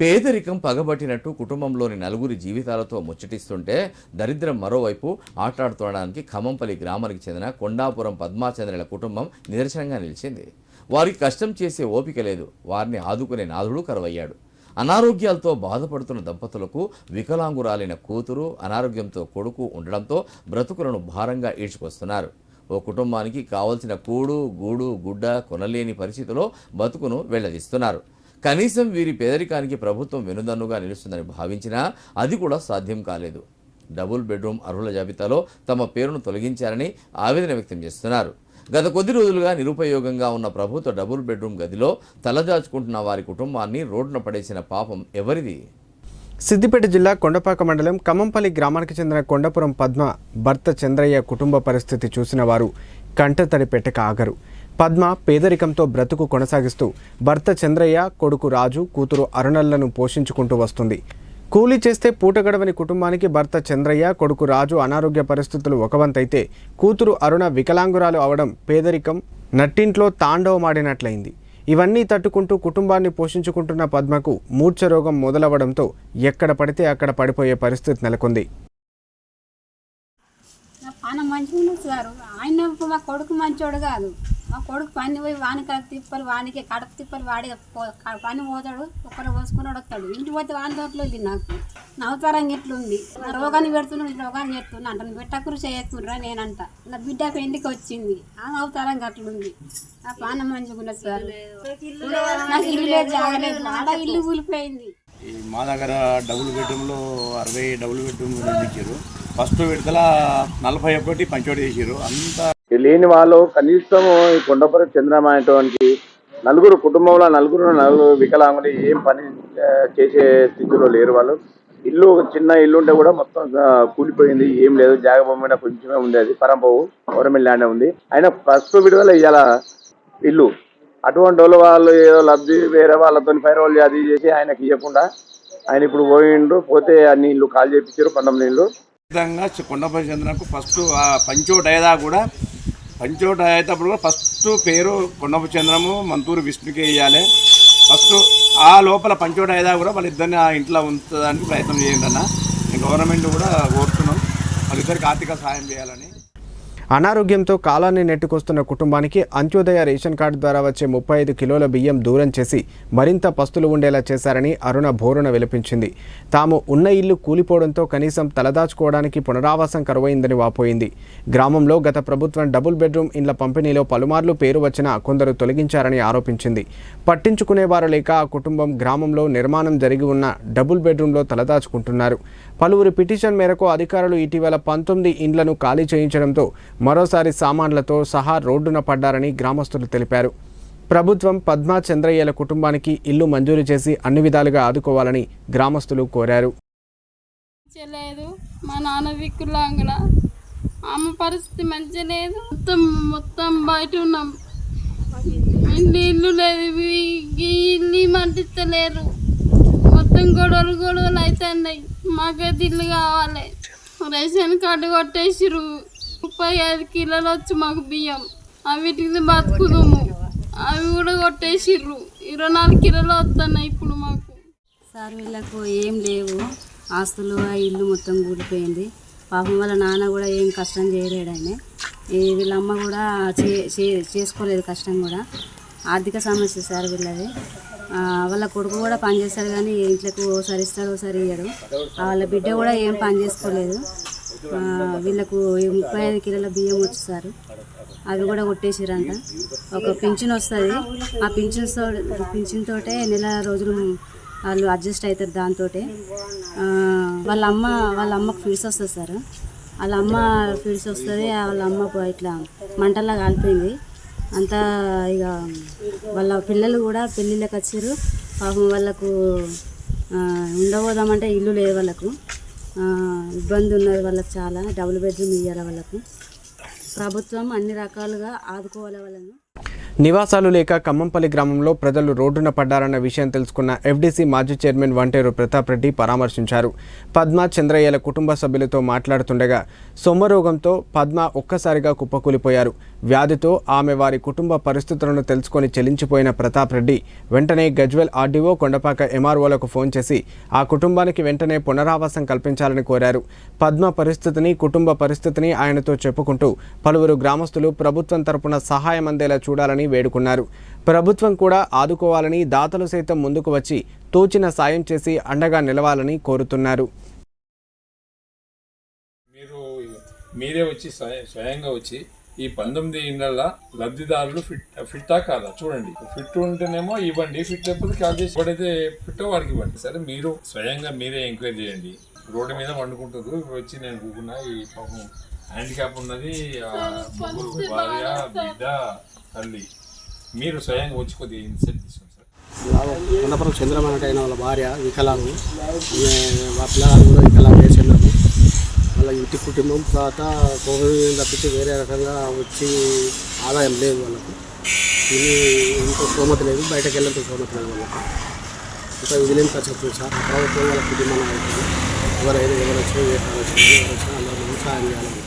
పేదరికం పగబట్టినట్టు కుటుంబంలోని నలుగురి జీవితాలతో ముచ్చటిస్తుంటే దరిద్రం మరోవైపు ఆటాడుతుండడానికి ఖమ్మంపల్లి గ్రామానికి చెందిన కొండాపురం పద్మాచంద్రుల కుటుంబం నిదర్శనంగా నిలిచింది. వారికి కష్టం చేసే ఓపిక లేదు. వారిని ఆదుకునే నాథుడు కరువయ్యాడు. అనారోగ్యాలతో బాధపడుతున్న దంపతులకు వికలాంగురాలైన కూతురు అనారోగ్యంతో కొడుకు ఉండడంతో బ్రతుకులను భారంగా ఈడ్చుకొస్తున్నారు. ఓ కుటుంబానికి కావలసిన కూడు గూడు గుడ్డ కొనలేని పరిస్థితిలో బతుకును వెళ్ళదీస్తున్నారు కనీసం వీరి పేదరికానికి ప్రభుత్వం వెనుదన్నుగా నిలుస్తుందని భావించినా అది కూడా సాధ్యం కాలేదు. డబుల్ బెడ్రూమ్ అర్హుల జాబితాలో తమ పేరును తొలగించారని ఆవేదన వ్యక్తం చేస్తున్నారు. గత కొద్ది రోజులుగా నిరుపయోగంగా ఉన్న ప్రభుత్వ డబుల్ బెడ్రూమ్ గదిలో తలదాచుకుంటున్న వారి కుటుంబాన్ని రోడ్డున పడేసిన పాపం ఎవరిది? సిద్దిపేట జిల్లా కొండపాక మండలం కమ్మంపల్లి గ్రామానికి చెందిన కొండపురం పద్మ భర్త చంద్రయ్య కుటుంబ పరిస్థితి చూసిన వారు కంటతడి పెట్టక ఆగరు. పద్మ పేదరికంతో బ్రతుకు కొనసాగిస్తూ భర్త చంద్రయ్య కొడుకు రాజు కూతురు అరుణలను పోషించుకుంటూ వస్తుంది. కూలీ చేస్తే పూట గడవని కుటుంబానికి భర్త చంద్రయ్య కొడుకు రాజు అనారోగ్య పరిస్థితులు ఒకవంతైతే కూతురు అరుణ వికలాంగురాలు అవడం పేదరికం నట్టింట్లో తాండవమాడినట్లయింది. ఇవన్నీ తట్టుకుంటూ కుటుంబాన్ని పోషించుకుంటున్న పద్మకు మూర్ఛ రోగం మొదలవడంతో ఎక్కడ పడితే అక్కడ పడిపోయే పరిస్థితి నెలకొంది. ఆయన మంచిగా సార్. ఆయన మా కొడుకు మంచోడు కాదు. మా కొడుకు పని పోయి వాని తిప్పలు వానికి కడప తిప్పలు వాడి పని పోతాడు ఒక్కరు పోసుకున్నాడు వస్తాడు. ఇంటి పోతే వాని తోటలో ఉంది నాకు. నవతరంగా ఎట్లుంది? రోగాన్ని పెడుతున్నాడు ఈ రోగాన్ని చేస్తున్నా అంటాను పెట్టకురు చేయకుర్రా నేనంట. నా బిడ్డ పెళ్ళికి వచ్చింది. ఆ అవతారం అట్లుంది ఆ పాన మంచిగా సార్. నాకు ఇల్లు లేదు జాగలేదు ఆడ ఇల్లు కూలిపోయింది మా దగ్గర డబుల్ బెడ్రూమ్లో అరవై డబుల్ బెడ్రూమ్ ఇచ్చారు ఫస్ట్ విడతల నలభై ఒకటి పంచోటి చేసారు అంతా లేని వాళ్ళు కనీసం ఈ కొండపురం చంద్రమాయటానికి నలుగురు కుటుంబంలో నలుగురు నలుగురు వికలాంగులు ఏం పని చేసే స్థితిలో లేరు వాళ్ళు. ఇల్లు ఒక చిన్న ఇల్లు ఉంటే కూడా మొత్తం కూలిపోయింది ఏం లేదు. జాగ కొంచెమే ఉంది అది పరంపవు గవర్నమెంట్ ల్యాండ్ ఉంది. అయినా ఫస్ట్ విడుదల ఇయ్యాల ఇల్లు. అటువంటి వాళ్ళు వాళ్ళు ఏదో లబ్ధి వేరే వాళ్ళతో ఫైర్ అది చేసి ఆయనకి ఇవ్వకుండా ఆయన ఇప్పుడు పోయిండ్రు పోతే అన్ని ఇల్లు కాల్ చేయించారు పంతొమ్మిది ఇల్లు. విధంగా కొండపల్లి చంద్రకు ఫస్ట్ ఆ పంచోటి కూడా పంచోటి అయ్యేటప్పుడు కూడా ఫస్ట్ పేరు కొండపల్లి చంద్రము మంతూరు విష్ణుకే వేయాలి ఫస్ట్ ఆ లోపల పంచోటి అయ్యేదా కూడా వాళ్ళిద్దరిని ఆ ఇంట్లో ఉంచడానికి ప్రయత్నం చేయండి అన్న. గవర్నమెంట్ కూడా కోరుతున్నాం. వాళ్ళిద్దరికి ఆర్థిక సహాయం చేయాలని. అనారోగ్యంతో కాలాన్ని నెట్టుకొస్తున్న కుటుంబానికి అంత్యోదయ రేషన్ కార్డు ద్వారా వచ్చే ముప్పై ఐదు కిలోల బియ్యం దూరం చేసి మరింత పస్తులు ఉండేలా చేశారని అరుణ భోరున విలపించింది. తాము ఉన్న ఇల్లు కూలిపోవడంతో కనీసం తలదాచుకోవడానికి పునరావాసం కరువైందని వాపోయింది. గ్రామంలో గత ప్రభుత్వం డబుల్ బెడ్రూమ్ ఇండ్ల పంపిణీలో పలుమార్లు పేరు వచ్చినా కొందరు తొలగించారని ఆరోపించింది. పట్టించుకునేవారు లేక ఆ కుటుంబం గ్రామంలో నిర్మాణం జరిగి ఉన్న డబుల్ బెడ్రూమ్లో తలదాచుకుంటున్నారు. పలువురి పిటిషన్ మేరకు అధికారులు ఇటీవల పంతొమ్మిది ఇండ్లను ఖాళీ చేయించడంతో మరోసారి సామాన్లతో సహా రోడ్డున పడ్డారని గ్రామస్తులు తెలిపారు. ప్రభుత్వం పద్మా చంద్రయ్యల కుటుంబానికి ఇల్లు మంజూరు చేసి అన్ని విధాలుగా ఆదుకోవాలని గ్రామస్తులు కోరారు. లేదు మా నాన్న ఆమె పరిస్థితి మంచి లేదు. మొత్తం మొత్తం బయట ఉన్నాం. ఇల్లు ఇల్లు లేదు. ఇల్లు మంటిస్తలేరు మొత్తం గొడవలు గొడవలు అవుతున్నాయి. మాకైతే ఇల్లు కావాలి. రేషన్ కార్డు కొట్టేసిరు ముప్పై ఐదు కిలోలు వచ్చి మాకు బియ్యం. అవిటిని బతుకుదాము. అవి కూడా కొట్టేసిర్రు. ఇరవై నాలుగు కిలోలు వస్తున్నాయి ఇప్పుడు మాకు. సార్ వీళ్ళకు ఏం లేవు. ఆస్తులు ఆ ఇల్లు మొత్తం కూలిపోయింది. పాపం వాళ్ళ నాన్న కూడా ఏం కష్టం చేయలేడు ఆయన. వీళ్ళ అమ్మ కూడా చే చే- చేసుకోలేదు కష్టం కూడా. ఆర్థిక సమస్య సార్ వీళ్ళది. వాళ్ళ కొడుకు కూడా పని చేస్తాడు కానీ ఇంట్లోకి ఓసారి ఇస్తాడు ఓసారి ఇయ్యడు. వాళ్ళ బిడ్డ కూడా ఏం పని చేసుకోలేదు. వీళ్ళకు ముప్పై ఐదు కిలోల బియ్యం వచ్చేసారు. అవి కూడా కొట్టేసారంట ఒక పింఛన్ వస్తుంది. ఆ పింఛన్ పింఛన్ తోటే నెల రోజులు వాళ్ళు అడ్జస్ట్ అవుతారు దాంతో వాళ్ళ అమ్మ వాళ్ళ అమ్మకు ఫీడ్స్ వస్తుంది సార్. వాళ్ళ అమ్మ ఫీడ్స్ వస్తుంది వాళ్ళ అమ్మ ఇట్లా మంటల్లా కాలిపోయింది. అంతా ఇక వాళ్ళ పిల్లలు కూడా పెళ్ళిళ్ళకి వచ్చారు పాపం వాళ్ళకు ఉండబోదామంటే ఇల్లు లేదు వాళ్ళకు. ఇబ్బంది ఉన్నది వాళ్ళకి చాలా. డబుల్ బెడ్రూమ్ ఇవ్వాలి వాళ్ళకు. ప్రభుత్వం అన్ని రకాలుగా ఆదుకోవాలి వాళ్ళను. నివాసాలు లేక ఖమ్మంపల్లి గ్రామంలో ప్రజలు రోడ్డున పడ్డారన్న విషయం తెలుసుకున్న ఎఫ్డీసీ మాజీ చైర్మన్ వంటేరు ప్రతాప్ రెడ్డి పరామర్శించారు. పద్మ చంద్రయ్యల కుటుంబ సభ్యులతో మాట్లాడుతుండగా సొమ్మరోగంతో పద్మ ఒక్కసారిగా కుప్పకూలిపోయారు. వ్యాధితో ఆమె వారి కుటుంబ పరిస్థితులను తెలుసుకొని చెలించిపోయిన ప్రతాప్ రెడ్డి వెంటనే గజ్వెల్ ఆర్డీఓ కొండపాక ఎంఆర్ఓలకు ఫోన్ చేసి ఆ కుటుంబానికి వెంటనే పునరావాసం కల్పించాలని కోరారు. పద్మ పరిస్థితిని కుటుంబ పరిస్థితిని ఆయనతో చెప్పుకుంటూ పలువురు గ్రామస్తులు ప్రభుత్వం తరపున సహాయం అందేలా చూడాలని వేడుకున్నారు. ప్రభుత్వం కూడా ఆదుకోవాలని దాతలు సైతం ముందుకు వచ్చి తోచిన సాయం చేసి అండగా నిలవాలని కోరుతున్నారు. మీరు మీరే వచ్చి స్వయ- స్వయంగా వచ్చి ఈ పంతొమ్మిది ఇళ్ళ లబ్ధిదారులు ఫిట్ ఫిట్టా కాదా? చూడండి. ఫిట్ ఉంటేనేమో ఇవ్వండి. ఫిట్ లేకపోతే కాల్ చేసి ఎవడైతే ఫిట్టో వాడికి ఇవ్వండి. సరే మీరు స్వయంగా మీరే ఎంక్వైరీ చేయండి. రోడ్డు మీద వండుకుంటారు ఇప్పుడు వచ్చి నేను కూకున్నా ఈ పాపం హ్యాండిక్యాప్ ఉన్నది ముగ్గురు భార్య బిడ్డ తల్లి. మీరు స్వయంగా వచ్చి కొద్దిగా ఇన్సెంట్ తీసుకోండి సార్. అయిన వాళ్ళ భార్య వికలాంగు. వాళ్ళ పిల్లలు కూడా వికలాంగు వేసినాము వాళ్ళ ఇంటి కుటుంబం తర్వాత కోవిడ్ తప్పించి వేరే రకంగా వచ్చి ఆదాయం లేదు వాళ్ళకు. ఇది ఇంకో స్తోమత లేదు బయటకు వెళ్ళేంత స్తోమత లేదు వాళ్ళకు. ఇంకా విజిలెన్స్ ఖర్చు సార్. ప్రభుత్వం వాళ్ళ కుటుంబం ఎవరైనా ఎవరు వచ్చినా ఏ వచ్చినా ఎవరు వచ్చినా అందరూ సహాయం చేయాలి.